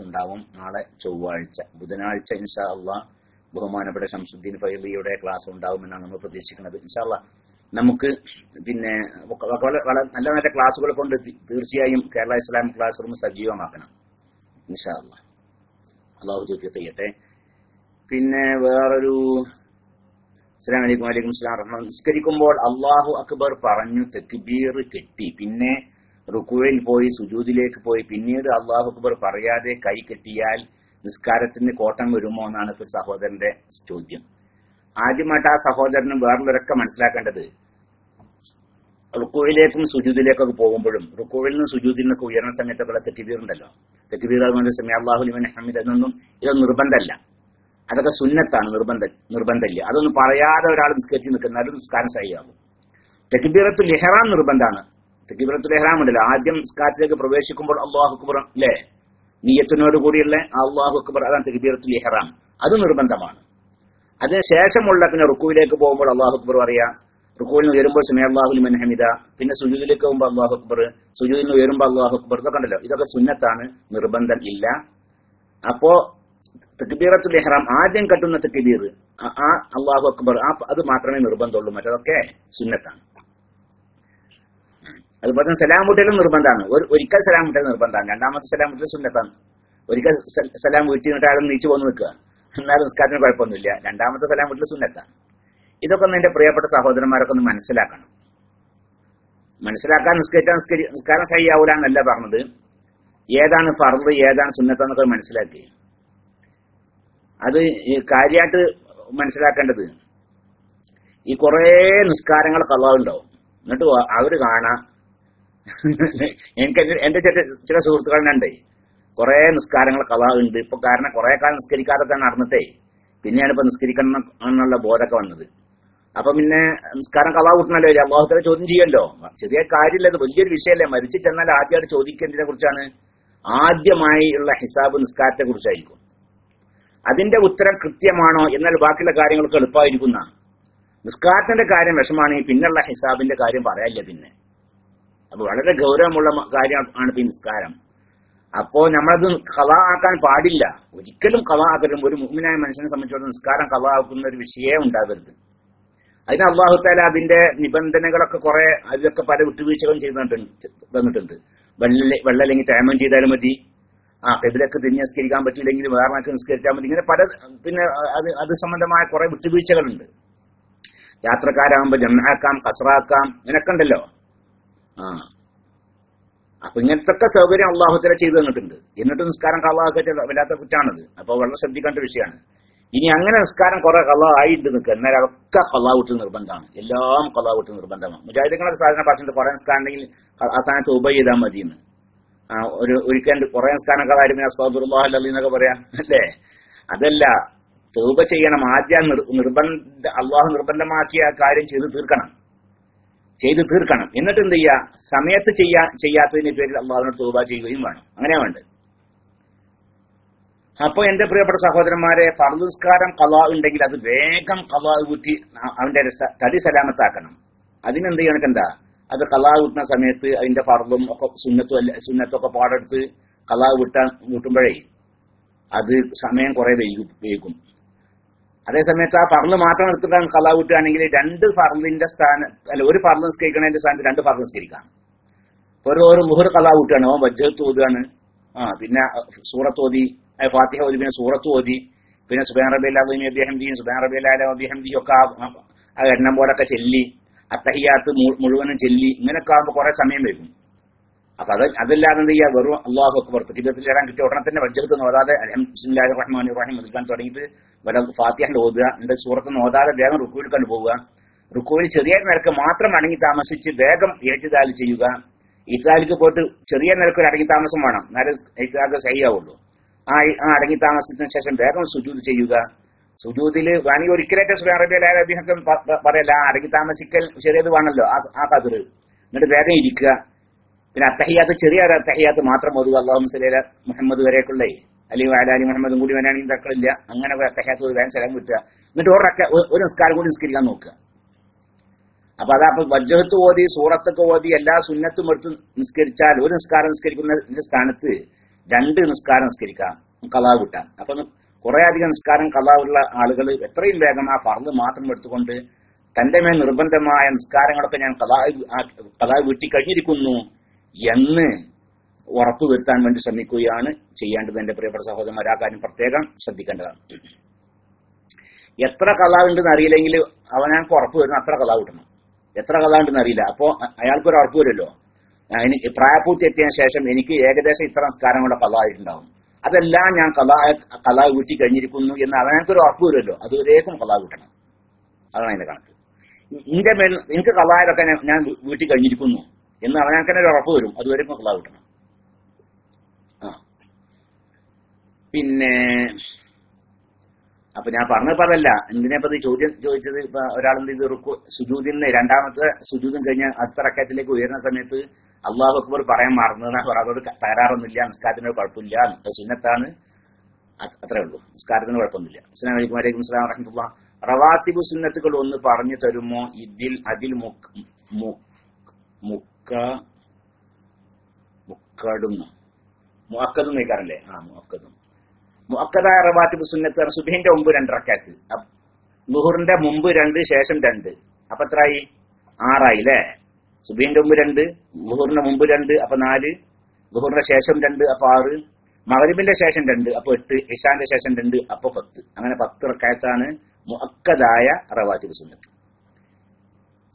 ഉണ്ടാവും നാളെ ചൊവ്വാഴ്ച. ബുധനാഴ്ച ഇൻഷാ അള്ളാ ബഹുമാനപ്പെട്ട ഷംസുദ്ദീൻ ഫൈലിയുടെ ക്ലാസ് ഉണ്ടാവുമെന്നാണ് നമ്മൾ പ്രതീക്ഷിക്കുന്നത്. ഇൻഷാ അള്ളാ നമുക്ക് പിന്നെ നല്ല നല്ല ക്ലാസ്സുകൾ കൊണ്ട് തീർച്ചയായും കേരള ഇസ്ലാം ക്ലാസ് റൂം സജീവമാക്കണം. ഇൻഷാ അള്ളാ അള്ളാഹു തോഫിയത്ത് ചെയ്യട്ടെ പിന്നെ വേറൊരു അസ്സലാമു അലൈക്കും വലൈക്കും സ്ലാം നിസ്കരിക്കുമ്പോൾ അള്ളാഹു അക്ബർ പറഞ്ഞു തെക്ബീർ കെട്ടി. പിന്നെ റുക്കുവയിൽ പോയി സുജൂദിലേക്ക് പോയി. പിന്നീട് അള്ളാഹു അക്ബർ പറയാതെ കൈ കെട്ടിയാൽ നിസ്കാരത്തിന് കോട്ടം വരുമോ എന്നാണ് ഇപ്പൊ സഹോദരന്റെ ചോദ്യം. ആദ്യമായിട്ട് ആ സഹോദരനും വേറൊരൊക്കെ മനസ്സിലാക്കേണ്ടത് റുക്കുവിലേക്കും സുജൂദിലേക്കൊക്കെ പോകുമ്പോഴും റുക്കുവിൽ നിന്ന് സുജൂദിൽ നിന്നൊക്കെ ഉയർന്ന സമയത്തൊക്കെ തെക്കിബീർ ഉണ്ടല്ലോ തെക്കിബീർ അതുകൊണ്ട് സമയ അള്ളാഹു ലിമൻ ഹമീദ് എന്നൊന്നും ഇതൊന്നും നിർബന്ധമല്ല. അതൊക്കെ സുന്നത്താണ് നിർബന്ധ നിർബന്ധമില്ല. അതൊന്നും പറയാതെ ഒരാൾ നിസ്കരിച്ച് നിൽക്കുന്നാലും നിസ്കാരം സഹിയാകും. തെക്കിബീറത്ത് ഇഹ്റാം നിർബന്ധമാണ്. തെക്കിബീറത്തുൽ ഇഹ്റാം ഉണ്ടല്ലോ. ആദ്യം സ്കാറ്റിലേക്ക് പ്രവേശിക്കുമ്പോൾ അള്ളാഹു അക്ബർ അല്ലേ? നീയത്തിനോട് കൂടിയുള്ള അള്ളാഹു അക്ബർ അതാണ് തെക്കിബീറത്തുൽ ഇഹ്റാം. അത് നിർബന്ധമാണ്. അതിനുശേഷമുള്ള പിന്നെ റുക്കുവിലേക്ക് പോകുമ്പോൾ അള്ളാഹു അക്ബർ പറയാ റുക്കുവിൽ നിന്ന് ഉയരുമ്പോൾ സുമേ അള്ളാഹുൽ ഹമിദ പിന്നെ സുജൂദിലേക്ക് പോകുമ്പോൾ അള്ളാഹു അക്ബർ സുജൂദിൽ നിന്ന് ഉയരുമ്പോൾ അള്ളാഹു അക്ബർ ഇതൊക്കെ ഉണ്ടല്ലോ. ഇതൊക്കെ സുന്നത്താണ് നിർബന്ധം ഇല്ല. അപ്പോ തക്ബീറത്തുൽ ഇഹ്റാം ആദ്യം കെട്ടുന്ന തെക്കിബീർ ആ അള്ളാഹു അക്ബർ ആ അത് മാത്രമേ നിർബന്ധമുള്ളൂ. മറ്റതൊക്കെ സുന്നത്താണ്. അതുപോലെ തന്നെ സലാം കൂട്ടലും നിർബന്ധമാണ്. ഒരു ഒരിക്കൽ സലാം കൂട്ടൽ നിർബന്ധമാണ്. രണ്ടാമത്തെ സലാം കൂട്ടൽ സുന്നത്താണ്. ഒരിക്കൽ സലാം വീട്ടിൽ നിന്നിട്ട് ആളും നീച്ചു പോന്ന് നിൽക്കുക. എന്നാലും നിസ്കാരത്തിന് കുഴപ്പമൊന്നുമില്ല. രണ്ടാമത്തെ സലാം വീട്ടിൽ സുന്നത്താണ്. ഇതൊക്കെ ഒന്ന് എന്റെ പ്രിയപ്പെട്ട സഹോദരന്മാരൊക്കെ ഒന്ന് മനസ്സിലാക്കണം. മനസ്സിലാക്കാൻ നിസ്കരിച്ചാൽ നിസ്കരി സഹിയാവൂല എന്നല്ല പറഞ്ഞത്. ഏതാണ് ഫർദ് ഏതാണ് സുന്നത്തെന്നൊക്കെ മനസ്സിലാക്കി. അത് കാര്യമായിട്ട് മനസ്സിലാക്കേണ്ടത്. ഈ കുറേ നിസ്കാരങ്ങളൊക്കെ കള്ളാവുണ്ടാവും എന്നിട്ട് അവർ കാണാം എനിക്ക് എന്റെ- ചില ചില സുഹൃത്തുക്കളുണ്ട് കുറെ നിസ്കാരങ്ങൾ കള്ളാവുണ്ട് ഇപ്പൊ കാരണം കുറെ കാലം നിസ്കരിക്കാതെ തന്നെ നടന്നിട്ടേ പിന്നെയാണ് ഇപ്പൊ നിസ്കരിക്കണം എന്നുള്ള ബോധമൊക്കെ വന്നത്. അപ്പൊ പിന്നെ നിസ്കാരം കഥ കൂട്ടണല്ലോ. അള്ളാഹുത്തല ചോദ്യം ചെയ്യല്ലോ ചെറിയ കാര്യമില്ല അത് വലിയൊരു വിഷയമല്ലേ. മരിച്ചു ചെന്നാൽ ആദ്യമായിട്ട് ചോദിക്കുന്നതിനെ കുറിച്ചാണ് ആദ്യമായി ഉള്ള ഹിസാബ് നിസ്കാരത്തെ കുറിച്ചായിരിക്കും. അതിന്റെ ഉത്തരം കൃത്യമാണോ എന്നാൽ ബാക്കിയുള്ള കാര്യങ്ങൾക്ക് എളുപ്പമായിരിക്കുന്ന നിസ്കാരത്തിന്റെ കാര്യം വിഷമാണെങ്കിൽ പിന്നുള്ള ഹിസാബിന്റെ കാര്യം പറയാനില്ല പിന്നെ. അപ്പൊ വളരെ ഗൗരവമുള്ള കാര്യമാണ് ഇപ്പൊ നിസ്കാരം. അപ്പോ നമ്മളത് കഥ ആക്കാൻ പാടില്ല. ഒരിക്കലും കഥ ആക്കലും ഒരു മുഗ്മിനായ മനുഷ്യനെ സംബന്ധിച്ചിടത്തോളം നിസ്കാരം കഥ ആക്കുന്ന ഒരു വിഷയേ ഉണ്ടാകരുത്. അതിന് അള്ളാഹുത്താല അതിന്റെ നിബന്ധനകളൊക്കെ കുറെ അതിലൊക്കെ പല വിട്ടുവീഴ്ചകളും ചെയ്തിട്ടുണ്ട് തന്നിട്ടുണ്ട്. വെള്ള അല്ലെങ്കിൽ തേമം ചെയ്താലും മതി. ആ പെബിലൊക്കെ തിരിഞ്ഞ് നിസ്കരിക്കാൻ പറ്റിയില്ലെങ്കിൽ വേറെ നിസ്കരിച്ചാൽ മതി. ഇങ്ങനെ പല പിന്നെ അത് അത് സംബന്ധമായ കുറെ വിട്ടുവീഴ്ചകളുണ്ട്. യാത്രക്കാരാകുമ്പോ ജന്നാക്കാം കസറാക്കാം ഇങ്ങനൊക്കെ ഉണ്ടല്ലോ. ആ. അപ്പൊ ഇങ്ങനത്തെ സൗകര്യം അള്ളാഹുത്തല ചെയ്തു തന്നിട്ടുണ്ട്. എന്നിട്ട് നിസ്കാരം കള്ളാഹൊക്കെ വല്ലാത്ത കുറ്റാണത്. അപ്പൊ വളരെ ശ്രദ്ധിക്കേണ്ട വിഷയമാണ്. ഇനി അങ്ങനെ നിസ്കാരം കുറെ കള്ള ആയിട്ട് നിൽക്കുക. എന്നാൽ അതൊക്കെ കള്ളാവിട്ട് നിർബന്ധമാണ്. എല്ലാം കള്ളാവിട്ട് നിർബന്ധമാണ്. മുജാഹിദങ്ങളൊക്കെ സാധാരണ പറഞ്ഞിട്ട് കുറെ നിസ്കാരം ഉണ്ടെങ്കിൽ ആ സ്ഥാനത്ത് ഉപ ചെയ്താൽ മതിയെന്ന്. ആ ഒരു ഒരിക്കൽ കുറെ നിസ്കാരം കളായിരുന്നു അസ്താദുർല്ലാഹ് എന്നൊക്കെ പറയാം. അല്ലേ? അതല്ല തൗബ ചെയ്യണം ആദ്യം നിർ- നിർബന്ധ അള്ളാഹു നിർബന്ധമാക്കിയ കാര്യം ചെയ്ത് തീർക്കണം. ചെയ്ത് തീർക്കണം. എന്നിട്ട് എന്ത് ചെയ്യുക? സമയത്ത് ചെയ്യാ ചെയ്യാത്തതിന്റെ പേരിൽ അള്ളാഹുവിനോട് തോബ ചെയ്യുകയും വേണം. അങ്ങനെ വേണ്ടത്. അപ്പൊ എന്റെ പ്രിയപ്പെട്ട സഹോദരന്മാരെ പർദുസ്കാരം കലാ ഉണ്ടെങ്കിൽ അത് വേഗം കലാ കൂട്ടി അവന്റെ തടി സലാമത്താക്കണം. അതിനെന്ത് ചെയ്യണം എന്താ? അത് കലാ കൂട്ടുന്ന സമയത്ത് അതിന്റെ ഫർദും ഒക്കെ സുന്നത്തും അല്ല സുന്നത്തും ഒക്കെ പാടെടുത്ത് കലാ കൂട്ടാൻ കൂട്ടുമ്പോഴേ അത് സമയം കുറെ വൈകും. വൈകും അതേ സമയത്ത് ആ ഫർദ് മാത്രം എടുത്തിട്ടാണ് കല കൂട്ടുകയാണെങ്കിൽ രണ്ട് ഫർളിന്റെ സ്ഥാനം അല്ല ഒരു ഫർദ് നിസ്കരിക്കണതിന്റെ സ്ഥാനത്ത് രണ്ട് ഫർദ് നിസ്കരിക്കാം. ഓരോ മുഹർ കല കൂട്ടുകയാണ്. ഓ വജ്ജത്ത് ഓതുകയാണ്. ആ പിന്നെ സൂറത്ത് ഓതി ഫാത്തിഹ ഓതി പിന്നെ സൂറത്ത് ഓതി പിന്നെ സുബാൻ റബി അല്ലാഹുമി അബ്ദിഹംദിയും സുബാൻ റബി അല്ലാഹു അബ്ദിഹംദിയും ഒക്കെ ആ എണ്ണം പോലൊക്കെ ചെല്ലി അത്തഹിയാത്ത് മുഴുവനും ചെല്ലി ഇങ്ങനെയൊക്കെ ആകുമ്പോൾ കുറെ സമയം വരും അപ്പൊ അത് അതല്ലാതെ എന്ത് ചെയ്യുക വെറും അള്ളാഹു അക്ബർ തിരുവത്തിൽ ഇടാൻ കിട്ടിയ ഉടനെ തന്നെ വജ്ജത്ത് നോതാതെ അലഹമുല്ലാഹി റഹ്മാൻ റഹീം എടുക്കാൻ തുടങ്ങിയിട്ട് വല്ല ഫാത്തിഹന്റെ ഓതുക എന്റെ സൂറത്ത് നോതാതെ വേഗം റുക്കു എടുക്കാൻ പോവുക. റുക്കുവിൽ ചെറിയ നിരക്ക് മാത്രം അടങ്ങി താമസിച്ച് വേഗം ഏറ്റുതാൽ ചെയ്യുക. ഇസ്രായേലിക്ക് പോയിട്ട് ചെറിയ നിരക്ക് ഒരു അടങ്ങി താമസം വേണം. എന്നാലും ഇസ്രായേൽ സഹിയാവുള്ളൂ. ആ ആ അടങ്ങി താമസത്തിന് ശേഷം വേഗം സുജൂത് ചെയ്യുക. സുജൂതിൽ വേണമെങ്കിൽ ഒരിക്കലൊക്കെ സുബാൻ റബി അലാബിഹൊക്കെ പറയല്ല ആ അടങ്ങി താമസിക്കൽ ചെറിയത് വേണമല്ലോ ആ ആ കതിർ എന്നിട്ട് വേഗം ഇരിക്കുക. പിന്നെ അത്തഹിയാത്ത് ചെറിയ ഒരു അത്തഹിയാത്ത് മാത്രം മതി അള്ളാഹു സലീല മുഹമ്മദ് വരെയൊക്കെയുള്ളേ. അല്ലെങ്കിൽ വാലാലി മുഹമ്മദും കൂടി വരാണെങ്കിൽ തക്കളില്ല. അങ്ങനെ അത്തഹിയാത്ത് ഒരു വേണം സ്ഥലം കിട്ടുക. എന്നിട്ട് ഒരൊക്കെ ഒരു നിസ്കാരം കൂടി നിസ്കരിക്കാൻ നോക്കുക. അപ്പൊ അതാ വജ്ജഹത്ത് ഓതി സൂറത്തൊക്കെ ഓതി എല്ലാ സുന്നത്തും എടുത്ത് നിസ്കരിച്ചാൽ ഒരു നിസ്കാരം നിസ്കരിക്കുന്ന സ്ഥാനത്ത് രണ്ട് നിസ്കാരം നിസ്കരിക്കാം. കലാവ് കിട്ടാം അപ്പൊ കുറെ അധികം നിസ്കാരം കലാവുള്ള ആളുകൾ എത്രയും വേഗം ആ ഫർദ് മാത്രം എടുത്തുകൊണ്ട് തന്റെ മേൽ നിർബന്ധമായ നിസ്കാരങ്ങളൊക്കെ ഞാൻ കലാ കലാവ് വീട്ടി കഴിഞ്ഞിരിക്കുന്നു എന്ന് ഉറപ്പ് വരുത്താൻ വേണ്ടി ശ്രമിക്കുകയാണ് ചെയ്യേണ്ടത് എന്റെ പ്രിയപ്പെട്ട സഹോദരന്മാർ. ആ കാര്യം പ്രത്യേകം ശ്രദ്ധിക്കേണ്ടതാണ്. എത്ര കഥ ഉണ്ടെന്ന് അറിയില്ലെങ്കിൽ അവനക്ക് ഉറപ്പ് വരുന്ന അത്ര കഥ കിട്ടണം. എത്ര കഥ ഉണ്ടെന്ന് അറിയില്ല. അപ്പോ അയാൾക്കൊരു ഉറപ്പ് വരുമല്ലോ. എനിക്ക് പ്രായപൂർത്തി എത്തിയ ശേഷം എനിക്ക് ഏകദേശം ഇത്ര സംസ്കാരങ്ങളുടെ കഥ ആയിട്ടുണ്ടാവും അതെല്ലാം ഞാൻ കഥ കഥ വീട്ടി കഴിഞ്ഞിരിക്കുന്നു എന്ന് അവനക്കൊരു ഉറപ്പ് വരുമല്ലോ. അതുവരേക്കും കഥ കിട്ടണം. അതാണ് അതിന്റെ കണക്ക്. എന്റെ മേൽ എനിക്ക് കഥായതൊക്കെ ഞാൻ വീട്ടിൽ കഴിഞ്ഞിരിക്കുന്നു. എന്ന് അവനക്കന്നെ ഒരു ഉറപ്പ് വരും. അതുവരെ കഥ കിട്ടണം. ആ. പിന്നെ അപ്പൊ ഞാൻ പറഞ്ഞ പറയല്ല എന്തിനാ ചോദ്യം ചോദിച്ചത്? ഇപ്പൊ ഒരാളെന്ത് ഇത് റുക്കു സുജൂദിന് രണ്ടാമത്തെ സുജൂദും കഴിഞ്ഞ അടുത്ത റക്കത്തിലേക്ക് ഉയരുന്ന സമയത്ത് അള്ളാഹു അക്ബർ പറയാൻ മറന്നതെന്നാ പറ അതോട് തകരാറൊന്നുമില്ല. നിസ്കാരത്തിന് കുഴപ്പമില്ല. സുന്നത്താണ്. അത്രേ ഉള്ളൂ. നിസ്കാരത്തിന് കുഴപ്പമൊന്നുമില്ല. അസ്ലാം അലൈക്കും വലൈക്കും സ്ലാം വറഹമത്തുള്ള. റവാത്തിബു സുന്നത്തുകൾ ഒന്ന് പറഞ്ഞു തരുമോ? ഇതിൽ അതിൽ മുക്ക് മുക്ക് മുക്ക മുക്കടുന്നു മുഅക്കദും കേൾക്കാറില്ലേ ആ മുഅക്കദും. മുഅക്കദായ റവാത്തിബ് സുന്നത്ത് സുബഹിന്റെ മുമ്പ് രണ്ട് റക്അത്ത് ലുഹറിന്റെ മുമ്പ് രണ്ട് ശേഷം രണ്ട്. അപ്പൊ എത്രയായി ആറായി അല്ലേ സുബഹിന്റെ മുമ്പ് രണ്ട് ലുഹറിന്റെ മുമ്പ് രണ്ട് അപ്പൊ നാല്. ലുഹറിന്റെ ശേഷം രണ്ട് അപ്പൊ ആറ്. മകരിബിന്റെ ശേഷം രണ്ട് അപ്പൊ എട്ട്. ഇഷാന്റെ ശേഷം രണ്ട് അപ്പൊ പത്ത്. അങ്ങനെ പത്ത് റക്കായത്താണ് മുഅക്കദായ റവാത്തിബ് സുന്നത്ത്.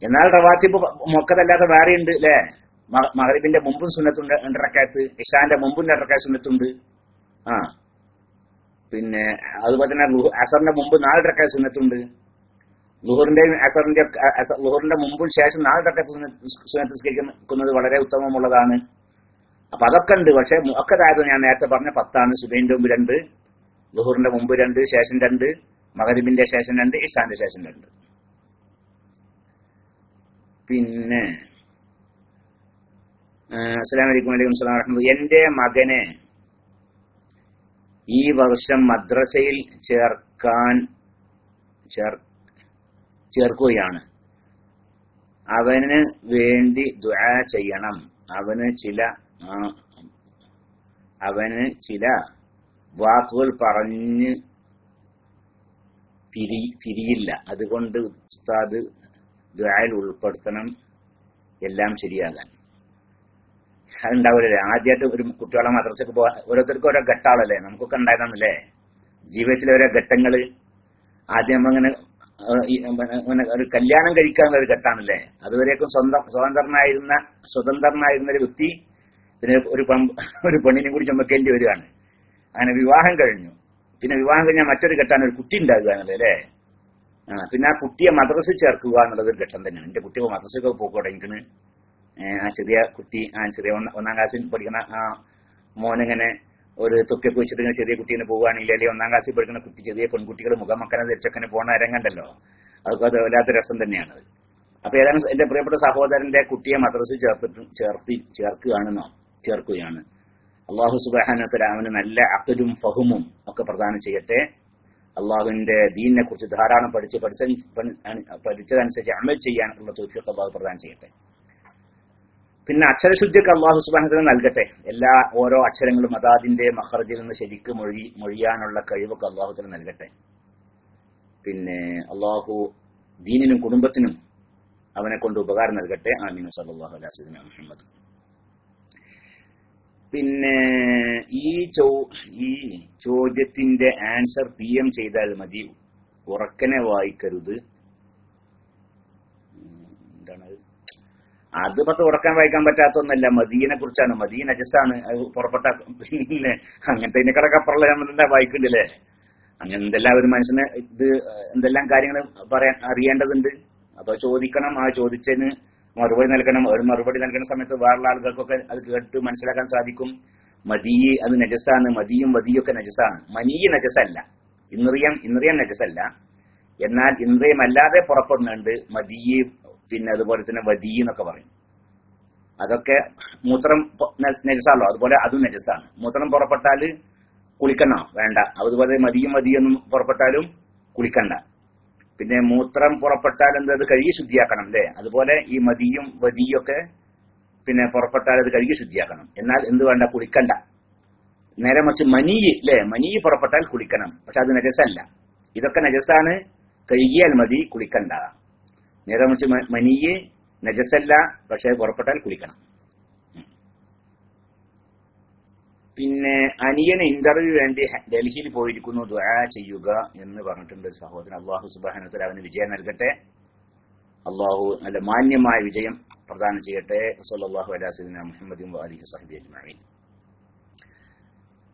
എന്നാൽ റവാത്തിബ് മൊക്കതല്ലാത്ത വേറെ ഉണ്ട് അല്ലേ മകരിബിന്റെ മുമ്പും സുന്നത്തുണ്ട് രണ്ട് റക്കായത്ത് ഇഷാന്റെ മുമ്പും രണ്ട് റക്കായ സുന്നത്തുണ്ട്. ആ. പിന്നെ അതുപോലെ തന്നെ അസറിന്റെ മുമ്പ് നാല് റക്കായ സുന്നത്തുണ്ട്. ലുഹറിന്റെയും അസറിന്റെ ലുഹറിന്റെ മുമ്പും ശേഷം നാല് റക്കായ സുന്നത്ത് നിസ്കരിക്കുന്നത് വളരെ ഉത്തമമുള്ളതാണ്. അപ്പൊ അതൊക്കെ ഉണ്ട് പക്ഷെ മുഅക്കദായത് ഞാൻ നേരത്തെ പറഞ്ഞ പത്താണ് സുബൈന്റെ മുമ്പ് രണ്ട് ലുഹറിന്റെ മുമ്പ് രണ്ട് ശേഷം രണ്ട് മഹരിബിന്റെ ശേഷം രണ്ട് ഇഷാന്റെ ശേഷം രണ്ട്. പിന്നെ അസ്സലാമു അലൈക്കും വലൈക്കും സ്വലാം എന്റെ മകനെ ഈ വർഷം മദ്രസയിൽ ചേർക്കാൻ ചേർ- ചേർക്കുകയാണ്. അവന് വേണ്ടി ദുആ ചെയ്യണം. അവന് ചില അവന് ചില വാക്കുകൾ പറഞ്ഞ് തിരി തിരിയില്ല. അതുകൊണ്ട് ഉസ്താദ് ദുആയിൽ ഉൾപ്പെടുത്തണം. എല്ലാം ശരിയാകാൻ. അതുണ്ടാവില്ലേ ആദ്യമായിട്ട് ഒരു കുട്ടികളെ മദ്രസക്ക് പോകാൻ ഓരോരുത്തർക്കും ഓരോ ഘട്ടമാണല്ലേ നമുക്കൊക്കെ ഉണ്ടായതാണല്ലേ ജീവിതത്തിലെ ഓരോ ഘട്ടങ്ങൾ. ആദ്യം അങ്ങനെ ഒരു കല്യാണം കഴിക്കാനുള്ള ഒരു ഘട്ടമാണല്ലേ? അതുവരേക്കും സ്വന്തം സ്വതന്ത്രനായിരുന്ന സ്വതന്ത്രനായിരുന്ന ഒരു വ്യക്തി പിന്നെ ഒരു ഒരു പെണ്ണിനെ കൂടി ചുമക്കേണ്ടി വരികയാണ്. അങ്ങനെ വിവാഹം കഴിഞ്ഞു. പിന്നെ വിവാഹം കഴിഞ്ഞാൽ മറ്റൊരു ഘട്ടമാണ് ഒരു കുട്ടി ഉണ്ടാകുക എന്നുള്ളത് അല്ലേ? പിന്നെ ആ കുട്ടിയെ മദ്രസ ചേർക്കുക എന്നുള്ളത് ഒരു ഘട്ടം തന്നെയാണ്. എന്റെ കുട്ടി മദ്രസയൊക്കെ പോക്കോട്ടെ. എനിക്കിന് ആ ചെറിയ കുട്ടി ആ ചെറിയ ഒന്നാം ക്ലാസ്സിൽ പഠിക്കുന്ന ആ മോനിങ്ങനെ ഒരു തൊക്കൊക്കെ വെച്ചിട്ട് ഇങ്ങനെ ചെറിയ കുട്ടീനെ പോവുകയാണെങ്കിൽ അല്ലെങ്കിൽ ഒന്നാം ക്ലാസ്സിൽ പഠിക്കുന്ന കുട്ടി ചെറിയ പെൺകുട്ടികൾ മുഖമക്കനെ ധരിച്ചൊക്കെ പോണ അരങ്ങണ്ടല്ലോ അതൊക്കെ അത് വല്ലാത്ത രസം തന്നെയാണ്. അപ്പൊ ഏതാനും എന്റെ പ്രിയപ്പെട്ട സഹോദരന്റെ കുട്ടിയെ മദ്രസ ചേർത്തിട്ട് ചേർത്തി ചേർക്കുകയാണെന്നോ ചേർക്കുകയാണ്. അള്ളാഹു സുബാനത്തല നല്ല അക്കലും ഫഹുമും ഒക്കെ പ്രദാനം ചെയ്യട്ടെ. അള്ളാഹുവിന്റെ ദീനിനെ കുറിച്ച് ധാരാളം പഠിച്ച് പഠിച്ച പഠിച്ചതനുസരിച്ച് അമൽ ചെയ്യാനുള്ള തോഫിയൊക്കെ അള്ളാഹു പ്രദാനം ചെയ്യട്ടെ. പിന്നെ അക്ഷരശുദ്ധിയൊക്കെ അള്ളാഹു സുബാനത്തിന് നൽകട്ടെ. എല്ലാ ഓരോ അക്ഷരങ്ങളും അതാദിന്റെ മഹർജിൽ നിന്ന് ശരിക്ക് മൊഴി മൊഴിയാനുള്ള കഴിവൊക്കെ അള്ളാഹുത്തിന് നൽകട്ടെ. പിന്നെ അള്ളാഹു ദീനിനും കുടുംബത്തിനും അവനെ കൊണ്ട് ഉപകാരം നൽകട്ടെ. ആമീൻ. സല്ലല്ലാഹു അലൈഹി മുഹമ്മദ്. പിന്നെ ഈ ചോ ഈ ചോദ്യത്തിന്റെ ആൻസർ പി എം ചെയ്താൽ മതി. ഉറക്കനെ വായിക്കരുത്. എന്താണ്? അത് പത്ത് ഉറക്കാൻ വായിക്കാൻ പറ്റാത്തൊന്നല്ല. മദീനെ കുറിച്ചാണ്. മദീൻ അജസ്സാണ് അത് പുറപ്പെട്ട പിന്നെ അങ്ങനത്തെ ഇതിനെക്കടൊക്കെ അപ്പുറമുള്ള നമ്മൾ എന്താ വായിക്കണ്ടല്ലേ? അങ്ങനെ എന്തെല്ലാം ഒരു മനുഷ്യന് ഇത് എന്തെല്ലാം കാര്യങ്ങൾ പറയാൻ അറിയേണ്ടതുണ്ട്? അപ്പൊ ചോദിക്കണം. ആ ചോദിച്ചതിന് മറുപടി നൽകണം ഒരു മറുപടി നൽകുന്ന സമയത്ത് വേറുള്ള ആളുകൾക്കൊക്കെ അത് കേട്ട് മനസ്സിലാക്കാൻ സാധിക്കും. മദീ അത് നജസാണ്. മദിയും മദിയും ഒക്കെ നജസാണ്. മനീ നജസല്ല ഇന്ദ്രിയം ഇന്ദ്രിയം നജസല്ല എന്നാൽ ഇന്ദ്രിയം അല്ലാതെ പുറപ്പെടുന്നുണ്ട്. മദീ പിന്നെ അതുപോലെ തന്നെ വദീ എന്നൊക്കെ പറയും. അതൊക്കെ മൂത്രം നജസാണല്ലോ അതുപോലെ അതും നജസാണ് മൂത്രം പുറപ്പെട്ടാൽ കുളിക്കണോ വേണ്ട. അതുപോലെ മതിയും മതിയൊന്നും പുറപ്പെട്ടാലും കുളിക്കണ്ട. പിന്നെ മൂത്രം പുറപ്പെട്ടാൽ എന്ത് കഴുകി ശുദ്ധിയാക്കണം അല്ലേ അതുപോലെ ഈ മതിയും വതിയും ഒക്കെ പിന്നെ പുറപ്പെട്ടാൽ അത് കഴുകി ശുദ്ധിയാക്കണം. എന്നാൽ എന്ത് വേണ്ട? കുളിക്കണ്ട. നേരെ മറിച്ച് മനി അല്ലേ മനി പുറപ്പെട്ടാൽ കുളിക്കണം. പക്ഷെ അത് നജസല്ല ഇതൊക്കെ നജസാണ് കഴുകിയാൽ മതി കുളിക്കണ്ട. നേരെ മറിച്ച് മ- നജസല്ല പക്ഷെ പുറപ്പെട്ടാൽ കുളിക്കണം. പിന്നെ അനിയന് ഇന്റർവ്യൂ വേണ്ടി ഡൽഹിയിൽ പോയിരിക്കുന്നു ദുആ ചെയ്യുക എന്ന് പറഞ്ഞിട്ടുണ്ട് ഒരു സഹോദരൻ. അള്ളാഹു സുബാനത്തിൽ അവന് വിജയം നൽകട്ടെ. അള്ളാഹു നല്ല മാന്യമായ വിജയം പ്രദാനം ചെയ്യട്ടെ. സല്ലല്ലാഹു അലാ മുഹമ്മദ്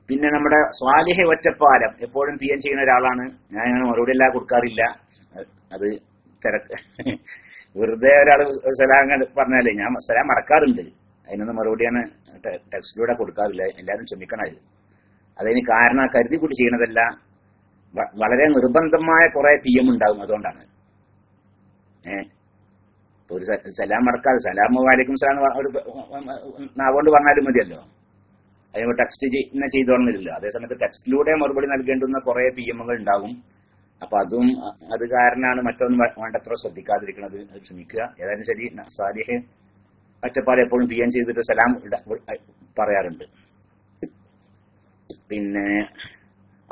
പിന്നെ നമ്മുടെ സ്വാലിഹ ഒറ്റപ്പാലം. എപ്പോഴും പി എൻ ചെയ്യുന്ന ഒരാളാണ്. ഞാൻ അങ്ങനെ മറുപടി എല്ലാം കൊടുക്കാറില്ല. അത് തിരക്ക്. വെറുതെ ഒരാൾ സലാം പറഞ്ഞാലേ ഞാൻ സലാം മറക്കാറുണ്ട്. അതിനൊന്നും മറുപടിയാണ് ടെക്സ്റ്റിലൂടെ കൊടുക്കാറില്ല. എല്ലാവരും ക്ഷമിക്കണം അതിൽ അതിന് കാരണം കരുതി കൂട്ടി ചെയ്യണതല്ല. വളരെ നിർബന്ധമായ കുറെ പി എം ഉണ്ടാകും അതുകൊണ്ടാണ്. ഏഹ് ഒരു സലാം മടക്കാതെ സലാം വാലിക്കും സലാം ഒരു നാവുകൊണ്ട് പറഞ്ഞാലും മതിയല്ലോ. അതിന് ടെക്സ്റ്റ് തന്നെ ചെയ്തോളുന്നില്ലല്ലോ അതേസമയത്ത് ടെക്സ്റ്റിലൂടെ മറുപടി നൽകേണ്ടുന്ന കുറെ പി എമ്മുകൾ ഉണ്ടാകും. അപ്പൊ അതും അത് കാരണമാണ് മറ്റൊന്നും വേണ്ടത്ര ശ്രദ്ധിക്കാതിരിക്കുന്നത് ക്ഷമിക്കുക. ഏതായാലും ശരി സാലിഹ്. ഒറ്റപ്പാട് എപ്പോഴും പി എൻ ചെയ്തിട്ട് സലാം പറയാറുണ്ട്. പിന്നെ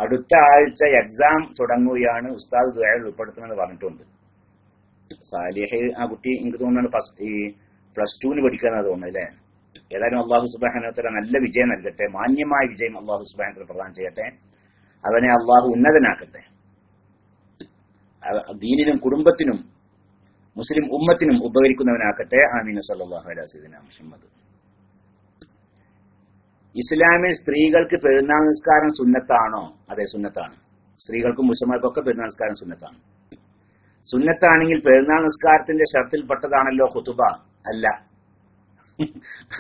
അടുത്ത ആഴ്ച എക്സാം തുടങ്ങുകയാണ്. ഉസ്താദ് ദുയാൽ ഉൾപ്പെടുത്തുമെന്ന് പറഞ്ഞിട്ടുണ്ട്. സാലിഹ് ആ കുട്ടി എനിക്ക് തോന്നുന്നത് പ്ലസ് ഈ പ്ലസ് ടുവിന് പഠിക്കാന്നാ തോന്നുന്നത് അല്ലേ? ഏതായാലും അള്ളാഹു സുബാനോത്തര നല്ല വിജയം നൽകട്ടെ. മാന്യമായ വിജയം അള്ളാഹു സുബാനോത്തര പ്രദാനം ചെയ്യട്ടെ. അവനെ അള്ളാഹു ഉന്നതനാക്കട്ടെ. ദീനിനും കുടുംബത്തിനും മുസ്ലിം ഉമ്മത്തിനും ഉപകരിക്കുന്നവനാക്കട്ടെ. ആമീൻ. അലൈഹി വസല്ലം മുഹമ്മദ്. ഇസ്ലാമിൽ സ്ത്രീകൾക്ക് പെരുന്നാൾ നിസ്കാരം സുന്നത്താണോ? അതെ സുന്നത്താണ്. സ്ത്രീകൾക്കും പുരുഷന്മാർക്കൊക്കെ പെരുന്നാൾ നിസ്കാരം സുന്നത്താണ്. സുന്നത്താണെങ്കിൽ പെരുന്നാൾ നിസ്കാരത്തിന്റെ ഷർത്തിൽപ്പെട്ടതാണല്ലോ ഖുതുബ. അല്ല.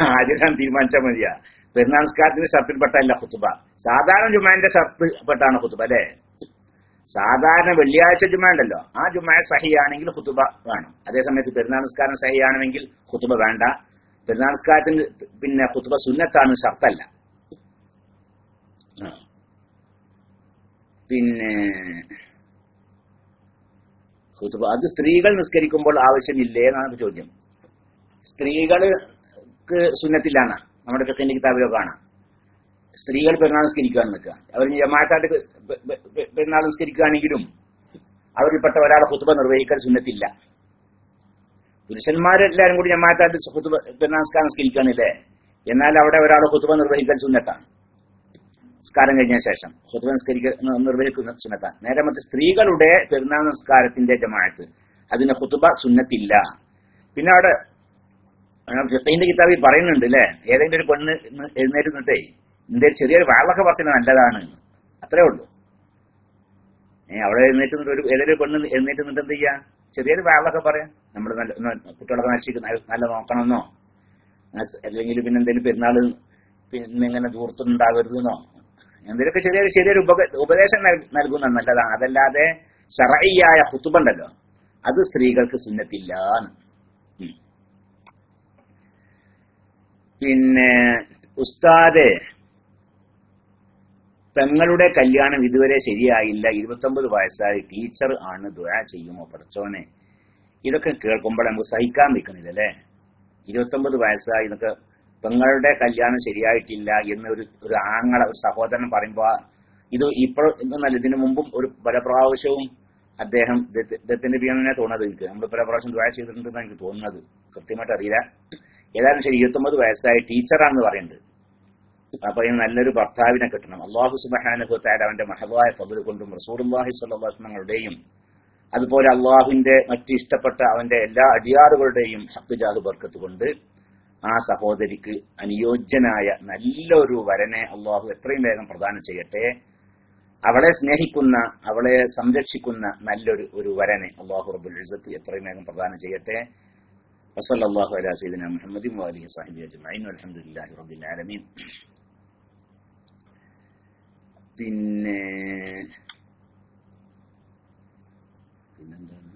ആദ്യം തീരുമാനിച്ചാൽ മതിയാ. പെരുന്നാൾ നിസ്കാരത്തിന്റെ ഷർത്തിൽപ്പെട്ടല്ല ഖുതുബ. സാധാരണ ജുമാന്റെ ഷർത്ത് പെട്ടാണ് ഖുതുബ അല്ലേ? സാധാരണ വെള്ളിയാഴ്ച ജുമാണ്ടല്ലോ ആ ജുമ സഹിയാണെങ്കിൽ ഹുതുബ വേണം. അതേസമയത്ത് പെരുന്നാൾ നിസ്കാരം സഹിയാണെങ്കിൽ ഹുതുബ വേണ്ട. പെരുന്നാൾ നിസ്കാരത്തിന് പിന്നെ ഹുതുബ സുന്നത്താണ് ഷർത്തല്ല. പിന്നെ ഹുതുബ അത് സ്ത്രീകൾ നിസ്കരിക്കുമ്പോൾ ആവശ്യമില്ലേ എന്നാണ് ചോദ്യം. സ്ത്രീകൾക്ക് സുന്നത്തില്ലാണ് നമ്മുടെ ഫിഖിന്റെ കിതാബിലോ കാണാം. സ്ത്രീകൾ പെരുന്നാൾ നിസ്കരിക്കാൻ നിൽക്കുക. അവർ ജമാഅത്തായിട്ട് പെരുന്നാൾ നിസ്കരിക്കുകയാണെങ്കിലും അവരിൽപ്പെട്ട ഒരാളെ ഖുതുബ നിർവഹിക്കാൻ സുന്നത്തില്ല. പുരുഷന്മാരെല്ലാരും കൂടി ജമാഅത്തായിട്ട് ഖുതുബ പെരുന്നാൾ നിസ്കാരം നിസ്കരിക്കുകയാണല്ലേ? എന്നാൽ അവിടെ ഒരാളെ ഖുതുബ നിർവഹിക്കാൻ സുന്നത്താണ്. നിസ്കാരം കഴിഞ്ഞ ശേഷം ഖുതുബ നിസ്കരിക്കുന്ന നിർവഹിക്കുന്ന സുന്നത്താണ്. നേരെ മറ്റ് സ്ത്രീകളുടെ പെരുന്നാൾ നമസ്കാരത്തിന്റെ ജമാഅത്ത് അതിന് ഖുതുബ സുന്നത്തില്ല. പിന്നെ അവിടെ ഫിഖീന്റെ കിതാബിൽ പറയുന്നുണ്ട് അല്ലെ? ഏതെങ്കിലും ഒരു പെണ്ണ് എഴുന്നേറ്റ് നിന്നിട്ടേ എന്തേലും ചെറിയൊരു വാളൊക്കെ പറഞ്ഞത് നല്ലതാണ്. അത്രേ ഉള്ളൂ. ഏ അവിടെ എഴുന്നേറ്റ് ഒരു ഏതൊരു പെണ്ണ് എഴുന്നേറ്റ് നിന്നിട്ട് എന്ത് ചെയ്യാ? ചെറിയൊരു വാളൊക്കെ പറയാം. നമ്മൾ നല്ല കുട്ടികളൊക്കെ നശിക്കുന്ന നല്ല നോക്കണമെന്നോ? അല്ലെങ്കിൽ പിന്നെ എന്തെങ്കിലും പെരുന്നാൾ പിന്നെ ഇങ്ങനെ ദൂർത്തുണ്ടാകരുതെന്നോ എന്തെങ്കിലുമൊക്കെ ചെറിയൊരു ചെറിയൊരു ഉപദേശം നൽകുന്ന നല്ലതാണ്. അതല്ലാതെ ഷറയ്യായ ഹുത്തുബുണ്ടല്ലോ അത് സ്ത്രീകൾക്ക് സുന്നത്തില്ല പിന്നെ ഉസ്താദെ പെങ്ങളുടെ കല്യാണം ഇതുവരെ ശരിയായില്ല. ഇരുപത്തൊമ്പത് വയസ്സായി ടീച്ചർ ആണ് ദുരാ ചെയ്യുമോ പഠിച്ചോനെ ഇതൊക്കെ കേൾക്കുമ്പോൾ നമുക്ക് സഹിക്കാൻ നിൽക്കുന്നില്ല അല്ലേ ഇരുപത്തൊമ്പത് വയസ്സായി ഇതൊക്കെ പെങ്ങളുടെ കല്യാണം ശരിയായിട്ടില്ല എന്നൊരു ഒരു ആങ്ങള ഒരു സഹോദരൻ പറയുമ്പോ ഇത് ഇപ്പോൾ എന്നല്ല ഇതിനു മുമ്പും ഒരു പല പ്രാവശ്യവും അദ്ദേഹം ദത്തിന്റെ പിയാണെന്നെ തോന്നുന്നത് എനിക്ക് നമ്മൾ പല പ്രാവശ്യം ദുആ ചെയ്തിട്ടുണ്ടെന്ന് എനിക്ക് തോന്നുന്നത്. കൃത്യമായിട്ട് അറിയില്ല. ഏതായാലും ശരി ഇരുപത്തൊമ്പത് വയസ്സായ ടീച്ചറാണെന്ന് പറയുന്നുണ്ട് അപ്പൊ നല്ലൊരു ഭർത്താവിനെ കിട്ടണം. അള്ളാഹു സുബഹാനുഭവത്തായ അവന്റെ മഹബായ പതിൽ കൊണ്ടും റസൂർഹി സ്വല്ലാസ്മങ്ങളുടെയും അതുപോലെ അള്ളാഹുവിന്റെ മറ്റ് ഇഷ്ടപ്പെട്ട അവന്റെ എല്ലാ അടിയാറുകളുടെയും ഹക്കുജാഹ് ബർക്കത്ത് കൊണ്ട് ആ സഹോദരിക്ക് അനുയോജ്യനായ നല്ലൊരു വരനെ അള്ളാഹു എത്രയും വേഗം പ്രദാനം ചെയ്യട്ടെ. അവളെ സ്നേഹിക്കുന്ന അവളെ സംരക്ഷിക്കുന്ന നല്ലൊരു ഒരു വരനെ അള്ളാഹു റബുൽ ഇസത്ത് എത്രയും വേഗം പ്രദാനം ചെയ്യട്ടെ. വസല്ലാഹു അലാ സീദന മുഹമ്മദ് സാഹിബി അജ്മഈൻ അൽഹംദുലില്ലാഹി റബ്ബിൽ ആലമീൻ. പിന്നെ പിന്നെന്താണ്?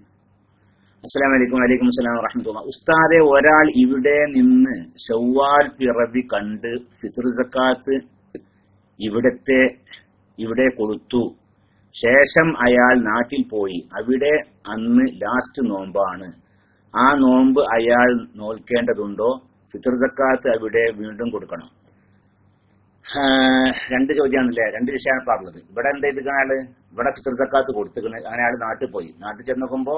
അസ്സലാം വലൈക്കും വലൈക്കും അസ്സലാം വറഹമത്തുള്ള. ഉസ്താദെ ഒരാൾ ഇവിടെ നിന്ന് ഷവ്വാൽ പിറവി കണ്ട് ഫിത്ർ സക്കാത്ത് ഇവിടത്തെ ഇവിടെ കൊടുത്തു. ശേഷം അയാൾ നാട്ടിൽ പോയി. അവിടെ അന്ന് ലാസ്റ്റ് നോമ്പാണ്. ആ നോമ്പ് അയാൾ നോൽക്കേണ്ടതുണ്ടോ? ഫിത്ർ സക്കാത്ത് അവിടെ വീണ്ടും കൊടുക്കണം. രണ്ട് ചോദ്യമാണല്ലേ? രണ്ട് വിഷയമാണ് പറഞ്ഞത് ഇവിടെ എന്താ ആൾ? ഇവിടെ ഫിത്തർസക്കാത്ത് കൊടുത്തിരിക്കുന്നത് അങ്ങനെ ആൾ നാട്ടിൽ പോയി. നാട്ടിൽ ചെന്ന് നോക്കുമ്പോ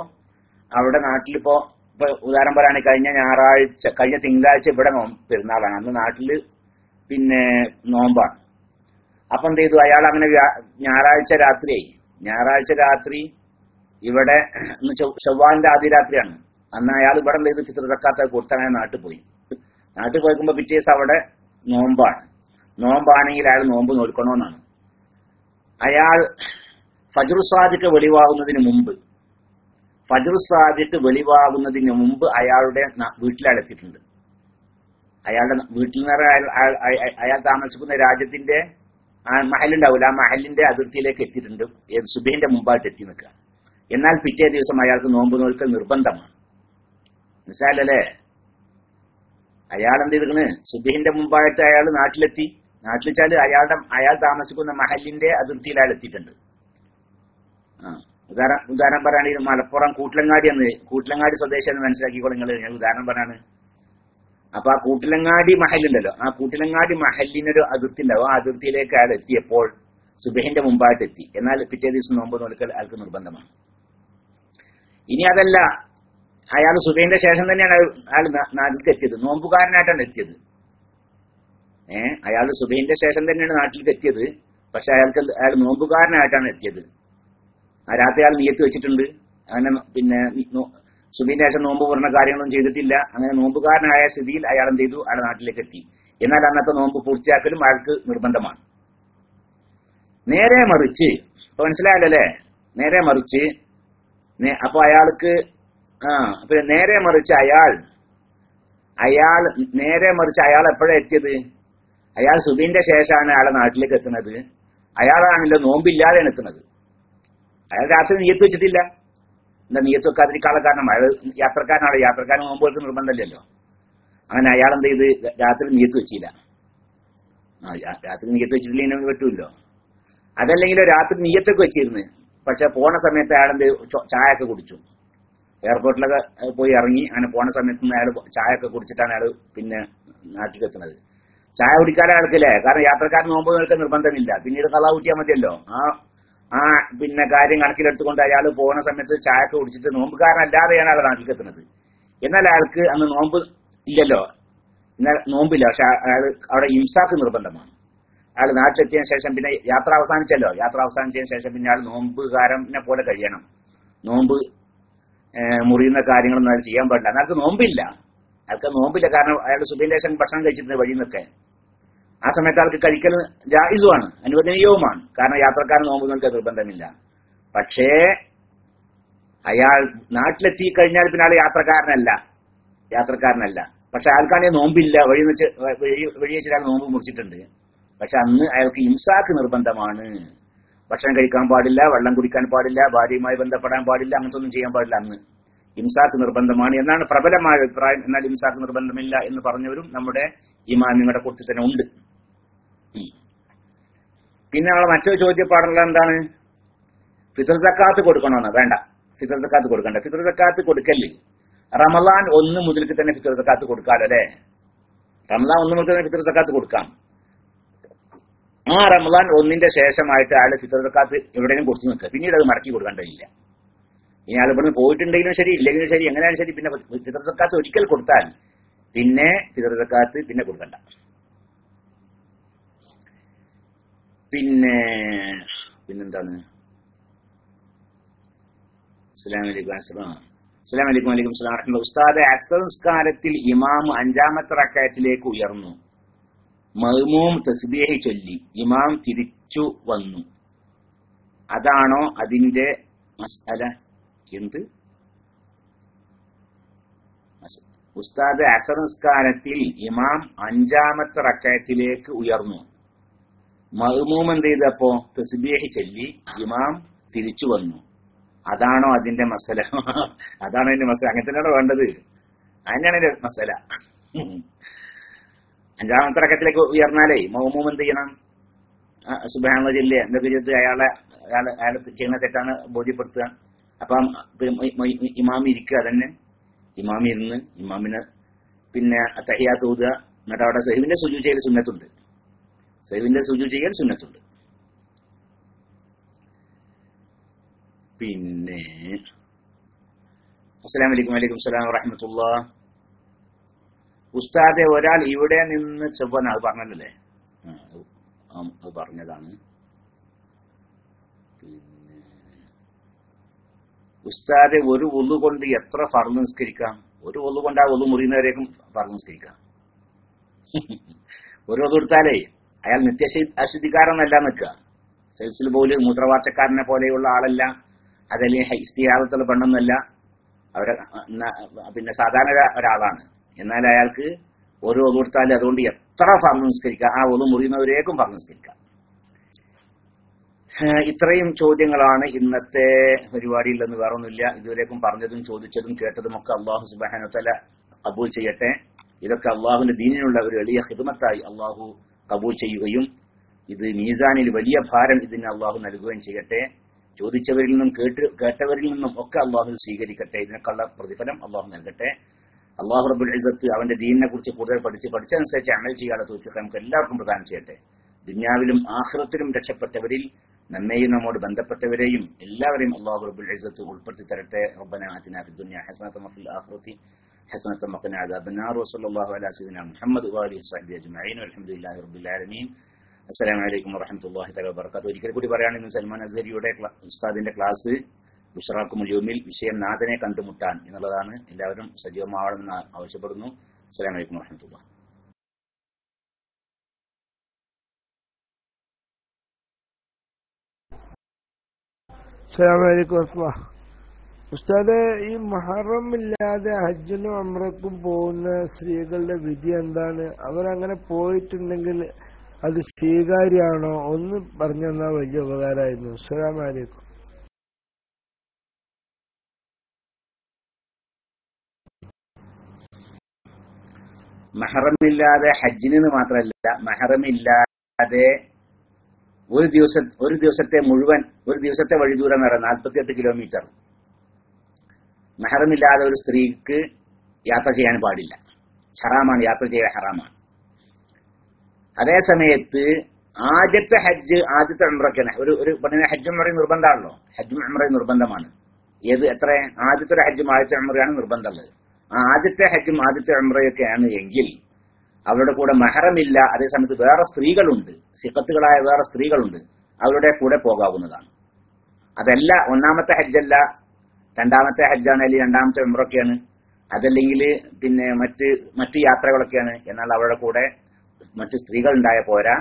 അവിടെ നാട്ടിലിപ്പോ ഇപ്പൊ ഉദാഹരണം പറയുകയാണെങ്കിൽ കഴിഞ്ഞ ഞായറാഴ്ച കഴിഞ്ഞ തിങ്കളാഴ്ച ഇവിടെ പെരുന്നാളാണ്. അന്ന് നാട്ടിൽ പിന്നെ നോമ്പാണ്. അപ്പൊ എന്ത് ചെയ്തു? അയാൾ അങ്ങനെ ഞായറാഴ്ച രാത്രിയായി. ഞായറാഴ്ച രാത്രി ഇവിടെ ചൊവ്വാന്റെ ആദ്യ രാത്രിയാണ്. അന്ന് അയാൾ ഇവിടെ എന്ത് ചെയ്തു? ഫിത്തർ കൊടുത്തങ്ങനെ നാട്ടിൽ പോയി. നാട്ടിൽ പോയിക്കുമ്പോ പിറ്റേ ദിവസം അവിടെ നോമ്പാണ്. നോമ്പാണെങ്കിൽ അയാൾ നോമ്പ് നോൽക്കണമെന്നാണ് അയാൾ ഫജറു സാദിക്ക് വെളിവാകുന്നതിന് മുമ്പ് ഫജറു സാദിക്ക് വെളിവാകുന്നതിന് മുമ്പ് അയാളുടെ വീട്ടിലെത്തിയിട്ടുണ്ട് അയാളുടെ വീട്ടിൽ നിന്ന് അയാൾ താമസിക്കുന്ന രാജ്യത്തിന്റെ ആ മഹലുണ്ടാവില്ല ആ മഹലിന്റെ അതിർത്തിയിലേക്ക് എത്തിയിട്ടുണ്ട്. ഏത് സുബഹിന്റെ മുമ്പായിട്ട് എത്തി നിൽക്കുക. എന്നാൽ പിറ്റേ ദിവസം അയാൾക്ക് നോമ്പ് നോൽക്കൽ നിർബന്ധമാണ്. മനസ്സിലായല്ലേ? അയാൾ എന്ത് ചെയ്തിരിക്കണ്? സുബിഹിന്റെ മുമ്പായിട്ട് അയാൾ നാട്ടിലെത്തി. നാട്ടിലെച്ചാൽ അയാളുടെ അയാൾ താമസിക്കുന്ന മഹലിന്റെ അതിർത്തിയിൽ അയാൾ എത്തിയിട്ടുണ്ട് ഉദാഹരണം ഉദാഹരണം പറയുകയാണെങ്കിൽ മലപ്പുറം കൂട്ടിലങ്ങാടി എന്ന് കൂട്ടിലങ്ങാടി സ്വദേശി എന്ന് മനസ്സിലാക്കിക്കോളൂ നിങ്ങൾ ഞാൻ ഉദാഹരണം പറയാണ്. അപ്പൊ ആ കൂട്ടിലങ്ങാടി മഹലുണ്ടല്ലോ. ആ കൂട്ടിലങ്ങാടി മഹലിനൊരു അതിർത്തി ഉണ്ടാവും ആ അതിർത്തിയിലേക്ക് അയാൾ എത്തിയപ്പോൾ സുബഹിന്റെ മുമ്പായിട്ട് എത്തി. എന്നാൽ പിറ്റേ ദിവസം നോമ്പ് നോൽക്കൽ അയാൾക്ക് നിർബന്ധമാണ്. ഇനി അതല്ല അയാൾ സുബൈന്റെ ശേഷം തന്നെയാണ് അയാൾ നാട്ടിലേക്ക് എത്തിയത്. നോമ്പുകാരനായിട്ടാണ് എത്തിയത്. ഏ? അയാൾ സുബൈന്റെ ശേഷം തന്നെയാണ് നാട്ടിലേക്ക് എത്തിയത്. പക്ഷെ അയാൾക്ക് അയാൾ നോമ്പുകാരനായിട്ടാണ് എത്തിയത്. ആ രാത്രി അയാൾ നീയത്ത് വെച്ചിട്ടുണ്ട്. അങ്ങനെ പിന്നെ സുബൈന്റെ ശേഷം നോമ്പ് പറഞ്ഞ കാര്യങ്ങളൊന്നും ചെയ്തിട്ടില്ല. അങ്ങനെ നോമ്പുകാരനായ സ്ഥിതിയിൽ അയാൾ എന്ത് ചെയ്തു? അയാൾ നാട്ടിലേക്ക് എത്തി. എന്നാൽ അന്നത്തെ നോമ്പ് പൂർത്തിയാക്കലും അയാൾക്ക് നിർബന്ധമാണ്. നേരെ മറിച്ച് ഇപ്പൊ മനസ്സിലായല്ലേ? നേരെ മറിച്ച് അപ്പൊ അയാൾക്ക് ആ നേരെ മറിച്ച് അയാൾ അയാൾ നേരെ മറിച്ച് അയാൾ എപ്പോഴാണ് എത്തിയത്? അയാൾ സുബീന്റെ ശേഷമാണ് അയാളെ നാട്ടിലേക്ക് എത്തുന്നത്. അയാളാണല്ലോ നോമ്പില്ലാതെയാണ് എത്തുന്നത്. അയാൾ രാത്രി നീയത്ത് വെച്ചിട്ടില്ല. എന്താ നീയത്ത് വെക്കാതിരിക്കാനുള്ള കാരണം? അയാൾ യാത്രക്കാരനാണ്. യാത്രക്കാരൻ നോമ്പ് വെക്കുന്ന നിർബന്ധമില്ലല്ലോ. അങ്ങനെ അയാൾ എന്ത് ചെയ്ത്? രാത്രി നീയത്ത് വെച്ചില്ല. ആ രാത്രി നീയത്ത് വെച്ചിട്ടില്ലെങ്കിൽ പറ്റൂല്ലോ അതല്ലെങ്കിലോ രാത്രി നീയത്തൊക്കെ വെച്ചിരുന്നു. പക്ഷെ പോണ സമയത്ത് ചോ- ചായ ഒക്കെ കുടിച്ചു. എയർപോർട്ടിലൊക്കെ പോയി ഇറങ്ങി. അങ്ങനെ പോണ സമയത്ത് അയാൾ ചായ ഒക്കെ കുടിച്ചിട്ടാണ് അയാൾ പിന്നെ നാട്ടിലെത്തുന്നത്. ചായ കുടിക്കാതെ കിടക്കില്ലേ കാരണം യാത്രക്കാരൻ നോമ്പ് നിൽക്കാൻ നിർബന്ധമില്ല. പിന്നീട് കള്ളാ കൂട്ടിയാൽ മതിയല്ലോ. ആ ആ പിന്നെ കാര്യം കണക്കിലെടുത്തുകൊണ്ട് അയാൾ പോകുന്ന സമയത്ത് ചായ ഒക്കെ കുടിച്ചിട്ട് നോമ്പുകാരനല്ലാതെയാണ് അയാൾ നാട്ടിലേക്ക് എത്തുന്നത് എന്നാൽ അയാൾക്ക് അന്ന് നോമ്പ് ഇല്ലല്ലോ. എന്നാൽ നോമ്പില്ല. പക്ഷെ അയാൾ അവിടെ ഇംസാക്ക് നിർബന്ധമാണ്. അയാൾ നാട്ടിലെത്തിയതിനു ശേഷം പിന്നെ യാത്ര അവസാനിച്ചല്ലോ. യാത്ര അവസാനിച്ചതിന് ശേഷം പിന്നെ അയാൾ നോമ്പുകാരനെ പോലെ കഴിയണം. നോമ്പ് മുറിയുന്ന കാര്യങ്ങളൊന്നും അയാൾ ചെയ്യാൻ പാടില്ല. അയാൾക്ക് നോമ്പില്ല. അയാൾക്ക് നോമ്പില്ല. കാരണം അയാൾ സുബിൻ ശേഷം ഭക്ഷണം കഴിച്ചിട്ടുണ്ട് വഴി നിൽക്കെ ആ സമയത്ത് ആൾക്ക് കഴിക്കൽ ജായിസുമാണ് അനുവദനീയവുമാണ് കാരണം യാത്രക്കാരൻ നോമ്പുകൾക്ക് നിർബന്ധമില്ല. പക്ഷേ അയാൾ നാട്ടിലെത്തി കഴിഞ്ഞാൽ പിന്നെ ആൾ യാത്രക്കാരനല്ല. യാത്രക്കാരനല്ല. പക്ഷെ അയാൾക്കാണെങ്കിൽ നോമ്പില്ല. വഴി വെച്ച് വഴി വെച്ചിട്ട് അയാൾ നോമ്പ് മുറിച്ചിട്ടുണ്ട്. പക്ഷെ അന്ന് അയാൾക്ക് ഇംസാക്ക് നിർബന്ധമാണ്. ഭക്ഷണം കഴിക്കാൻ പാടില്ല വെള്ളം കുടിക്കാൻ പാടില്ല ഭാര്യയുമായി ബന്ധപ്പെടാൻ പാടില്ല അങ്ങനത്തെ ഒന്നും ചെയ്യാൻ പാടില്ല അന്ന്. ഇംസാക്ക് നിർബന്ധമാണ് എന്നാണ് പ്രബലമായ അഭിപ്രായം. എന്നാൽ ഇംസാക്ക് നിർബന്ധമില്ല എന്ന് പറഞ്ഞവരും നമ്മുടെ ഇമാമിങ്ങളുടെ കൂട്ടത്തിൽ തന്നെ ഉണ്ട്. പിന്നെ നമ്മളെ മറ്റൊരു ചോദ്യപ്പാടുള്ള എന്താണ്? ഫിത്തർ സക്കാത്ത് കൊടുക്കണമെന്ന് വേണ്ട. ഫിത്തർ സക്കാത്ത് കൊടുക്കണ്ട. ഫിത്തർ സക്കാത്ത് കൊടുക്കല്ലേ. റമലാൻ ഒന്ന് മുതൽക്ക് തന്നെ ഫിത്തർ സക്കാത്ത് കൊടുക്കാലോ അല്ലെ? റമലാൻ ഒന്ന് മുതൽ തന്നെ ഫിത്തർ സക്കാത്ത് കൊടുക്കാം. ആ റമലാൻ ഒന്നിന്റെ ശേഷമായിട്ട് അയാൾ ഫിത്തർ സക്കാത്ത് എവിടെയും കൊടുത്തു നിൽക്കുക. പിന്നീട് അത് മടക്കി കൊടുക്കേണ്ടതില്ല. ഇനി അത് ഇവിടുന്ന് പോയിട്ടുണ്ടെങ്കിലും ശരി ഇല്ലെങ്കിലും ശരി എങ്ങനെയാലും ശരി പിന്നെ ഫിത്തർ സക്കാത്ത് ഒരിക്കൽ കൊടുത്താൽ പിന്നെ ഫിത്തർ സക്കാത്ത് പിന്നെ കൊടുക്കണ്ട. പിന്നെ പിന്നെന്താണ്? അസ്സലാമു അലൈക്കും അസ്സലാം. അലൈക്കും വലൈക്കും അസ്സലാം വറഹ്മത്തുള്ളാഹി ഉസ്താദെ അസ്ർ നിസ്കാരത്തിൽ ഇമാം അഞ്ചാമത്തെ റക്കായത്തിലേക്ക് ഉയർന്നു. മഹ്മൂം തസ്ബീഹ് ചൊല്ലി. ഇമാം തിരിച്ചു വന്നു. അതാണോ അതിന്റെ മസ്അല? എന്ത്? ഉസ്താദ് അസർ നിസ്കാരത്തിൽ ഇമാം അഞ്ചാമത്തെ റക്കയത്തിലേക്ക് ഉയർന്നു. മഹ്മൂം എന്ത് ചെയ്തപ്പോ? തസ്ബീഹ് ചൊല്ലി ഇമാം തിരിച്ചു വന്നു. അതാണോ അതിന്റെ മസല? അതാണോ അതിന്റെ മസല? അങ്ങനെ തന്നെയാണോ വേണ്ടത്? അതിനാണ് അതിന്റെ മസല. അഞ്ചാമത്തെ റക്കത്തിലേക്ക് ഉയർന്നാലേ മഹ്മൂം എന്ത് ചെയ്യണം? സുബാനുള്ള ജില്ല എന്തൊക്കെ ചെയ്ത് അയാളെ അയാളെ അയാളെ ചെയ്യുന്ന തെറ്റാണ് ബോധ്യപ്പെടുത്തുക. അപ്പം ഇമാം ഇരിക്കുക തന്നെ ഇമാമി ഇരുന്ന് ഇമാമിനെ പിന്നെ തഹിയാത്ത് ഊതുക. എന്നിട്ട് അവിടെ സഹിബിന്റെ സുജു ചെയ്യൽ സുന്നത്തുണ്ട്. സൈവിന്റെ സുജു ചെയ്യാൻ സുന്നത്തുണ്ട് പിന്നെ അസ്സലാം വലൈക്കും വലൈക്കും സ്ലാം വറഹമത്തുള്ള. ഉസ്താദെ ഒരാൾ ഇവിടെ നിന്ന് ചെവ്വന അത് പറഞ്ഞല്ലേ അത് പറഞ്ഞതാണ്. പിന്നെ ഉസ്താദെ ഒരു ഒന്നു കൊണ്ട് എത്ര ഫർന്ന് നിസ്കരിക്കാം? ഒരു ഒന്നു കൊണ്ട് ആ ഒന്നു മുറിയുന്നവരേക്കും ഫർന്ന് നിസ്കരിക്കാം. ഒരു ഒന്നു എടുത്താലേ അയാൾ നിത്യ അശുദ്ധിക്കാരനല്ല നിൽക്കുക. സെൽസിൽ പോലും മൂത്രവാർച്ചക്കാരനെ പോലെയുള്ള ആളല്ല. അതല്ലെങ്കിൽ ഇസ്തിയാദത്തുള്ള പെണ്ണൊന്നല്ല. അവരെ പിന്നെ സാധാരണ ഒരാളാണ്. എന്നാൽ അയാൾക്ക് ഓരോ ഒതു കൊടുത്താലും അതുകൊണ്ട് എത്ര ഫാം നിസ്കരിക്കാം? ആ ഒതു മുറിയുന്നവരേക്കും ഫാം നിസ്കരിക്കാം. ഇത്രയും ചോദ്യങ്ങളാണ് ഇന്നത്തെ പരിപാടിയിൽ നിന്ന് വേറൊന്നുമില്ല. ഇതുവരേക്കും പറഞ്ഞതും ചോദിച്ചതും കേട്ടതും ഒക്കെ അള്ളാഹു സുബാനുത്തല കബൂൽ ചെയ്യട്ടെ. ഇതൊക്കെ അള്ളാഹുവിന്റെ ദീനിനുള്ള ഒരു എളിയ ഹിദമത്തായി അള്ളാഹു കബൂൽ ചെയ്യുകയും ഇത് മീസാനിൽ വലിയ ഭാരം ഇതിന് അള്ളാഹു നൽകുകയും ചെയ്യട്ടെ. ചോദിച്ചവരിൽ നിന്നും കേട്ട് കേട്ടവരിൽ നിന്നും ഒക്കെ അള്ളാഹു സ്വീകരിക്കട്ടെ. ഇതിനൊക്കെയുള്ള പ്രതിഫലം അള്ളാഹു നൽകട്ടെ. അള്ളാഹു റബുൽ ഇസത്ത് അവന്റെ ദീനിനെ കുറിച്ച് കൂടുതൽ പഠിച്ച് പഠിച്ചതനുസരിച്ച് അമൽ ചെയ്യാതെ തോഫിക്ക് നമുക്ക് എല്ലാവർക്കും പ്രദാനം ചെയ്യട്ടെ. ദുന്യാവിലും ആഹ്റത്തിലും രക്ഷപ്പെട്ടവരിൽ നമ്മയും നമ്മോട് ബന്ധപ്പെട്ടവരെയും എല്ലാവരെയും അള്ളാഹു റബുൽ ഇസത്ത് ഉൾപ്പെടുത്തി തരട്ടെ റബ്ബന ആതിന ഫി ദുനിയ ഹസനത വഫിൽ ആഖിറതി حسنة وقنا عذاب النار وصلى الله على سيدنا محمد وآله وصحبه أجمعين والحمد لله رب العالمين അസ്സലാമു അലൈക്കും വറഹമത്തുള്ളാഹി തആല വബറകാതുഹു ഒരിക്കൽ കൂടി പറയുകയാണെങ്കിൽ ഇന്ന് സൽമാൻ അസ്ഹരിയുടെ ക്ലാ- ഉസ്താദിന്റെ ക്ലാസ് ബുഷറാക്കും മുജൂമിൽ വിഷയം നാഥനെ കണ്ടുമുട്ടാൻ എന്നുള്ളതാണ് എല്ലാവരും സജീവമാവണമെന്ന് ആവശ്യപ്പെടുന്നു അസ്സലാമു അലൈക്കും വറഹമത്തുള്ളാഹി അസ്സലാമലൈക്കും വസ്ലാ ഉസ്താദെ ഈ മഹറം ഇല്ലാതെ ഹജ്ജിനും അമ്രക്കും പോകുന്ന സ്ത്രീകളുടെ വിധി എന്താണ്? അവരങ്ങനെ പോയിട്ടുണ്ടെങ്കിൽ അത് സ്വീകാര്യാണോ ഒന്ന് പറഞ്ഞു തന്നാൽ വലിയ ഉപകാരമായിരുന്നു. അസ്സലാമലൈക്കും മെഹറമില്ലാതെ ഹജ്ജിന് മാത്രമല്ല മെഹറമില്ലാതെ ഒരു ദിവസം ഒരു ദിവസത്തെ മുഴുവൻ ഒരു ദിവസത്തെ വഴി ദൂരം എന്ന് പറയുന്നത് നാൽപ്പത്തിയെട്ട് കിലോമീറ്റർ മെഹറമില്ലാതെ ഒരു സ്ത്രീക്ക് യാത്ര ചെയ്യാൻ പാടില്ല. ഹറാമാണ് യാത്ര ചെയ്യാൻ ഹറാമാണ്. അതേ സമയത്ത് ആദ്യത്തെ ഹജ്ജ് ആദ്യത്തെ ഉംറയ്ക്കാണ് ഒരു ഒരു പെണ്ണിന് ഹജ്ജും ഉംറയും നിർബന്ധമാണല്ലോ. ഹജ്ജും ഉമ്രയും നിർബന്ധമാണ്. ഏത് എത്ര ആദ്യത്തെ ഒരു ഹജ്ജും ആദ്യത്തെ ഉമ്രയാണ് നിർബന്ധമുള്ളത്. ആ ആദ്യത്തെ ഹജ്ജും ആദ്യത്തെ ഉമ്രയൊക്കെയാണ് എങ്കിൽ അവരുടെ കൂടെ മഹറമില്ല. അതേസമയത്ത് വേറെ സ്ത്രീകളുണ്ട്. സിഖത്തുകളായ വേറെ സ്ത്രീകളുണ്ട്. അവരുടെ കൂടെ പോകാവുന്നതാണ്. അതല്ല ഒന്നാമത്തെ ഹജ്ജല്ല രണ്ടാമത്തെ ഹജ്ജാണ് അല്ലെങ്കിൽ രണ്ടാമത്തെ ഉംറൊക്കെയാണ്. അതല്ലെങ്കിൽ പിന്നെ മറ്റ് മറ്റ് യാത്രകളൊക്കെയാണ്. എന്നാൽ അവരുടെ കൂടെ മറ്റ് സ്ത്രീകൾ ഉണ്ടായ പോരാ.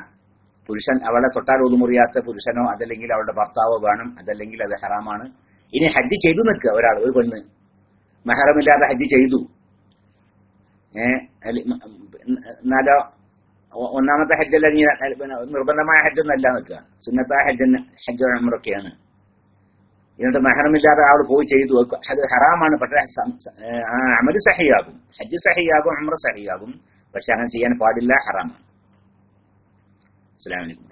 പുരുഷൻ അവളെ തൊട്ടാൽ ഒതുമുറിയാത്ത പുരുഷനോ അതല്ലെങ്കിൽ അവളുടെ ഭർത്താവോ വേണം അതല്ലെങ്കിൽ അത് ഹറാമാണ്. ഇനി ഹജ്ജ് ചെയ്തു നിൽക്കുക ഒരാൾ ഒരു പെണ്ണ്. മെഹറമില്ലാതെ ഹജ്ജ് ചെയ്തു. ഏ അല്ല, മ- എന്നാലോ ഒന്നാമത്തെ ഹജ്ജല്ല നിർബന്ധമായ ഹജ്ജൊന്നല്ല നിൽക്കുക. സുന്നത്തായ ഹജ്ജ് ഹജ്ജ് ഉംറൊക്കെയാണ്. എന്നിട്ട് മെഹറമില്ലാതെ ആൾ പോയി ചെയ്തു അത് ഹറാമാണ്. പക്ഷെ ആ അമൽ സഹിയാകും. ഹജ്ജ് സഹിയാകും ഉംറ സഹിയാകും. പക്ഷെ അങ്ങനെ ചെയ്യാൻ പാടില്ല ഹറാമാണ്. അസ്സലാമു അലൈക്കും.